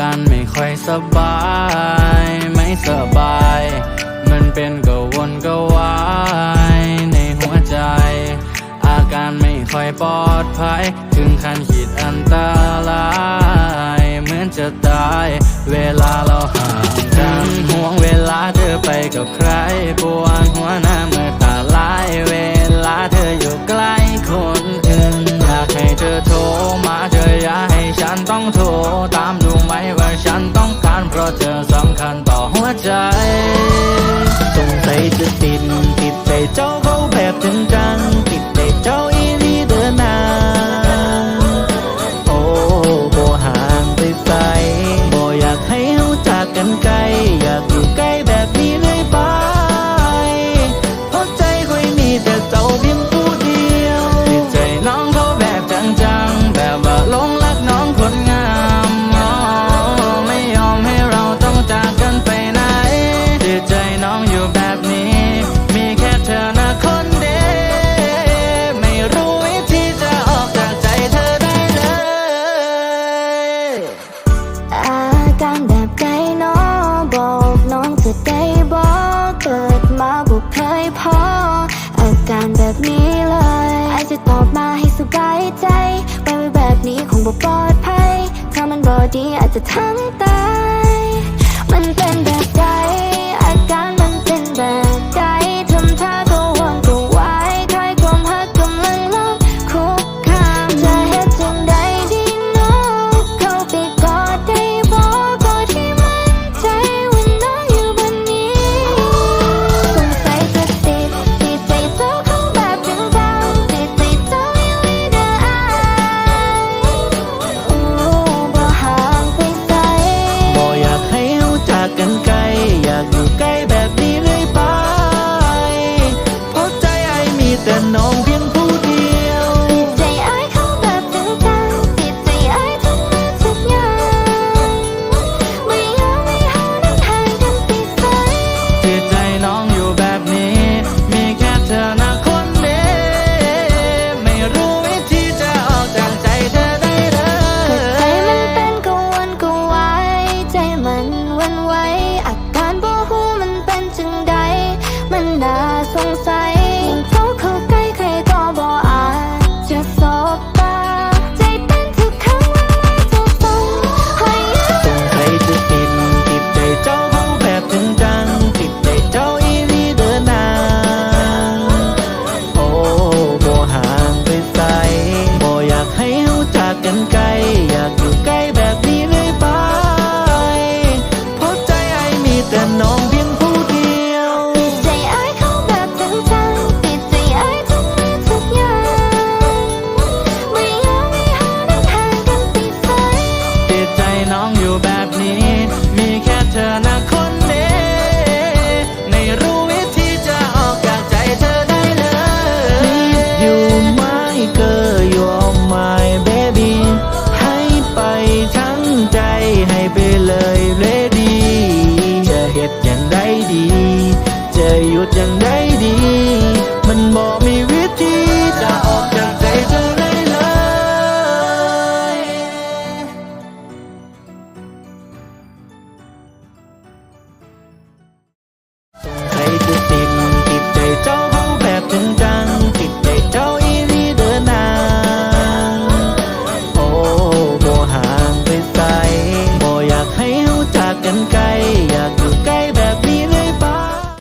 กันไม่ค่อยสบาย ไม่สบาย มันเป็นกวนก็วายในหัวใจ อาการไม่ค่อยปลอดภัย ถึงขั้นขีดอันตราย เจ้าเขาแบบจริงจังติดใจเจ้าอีลีเดินนางโอ้โบ่ห่างไปไสบ่อยากให้เฮาจากกันไกล่ปลอดภัย ถ้ามันบอดีอาจจะทั้งตาย มันเป็นแบบใด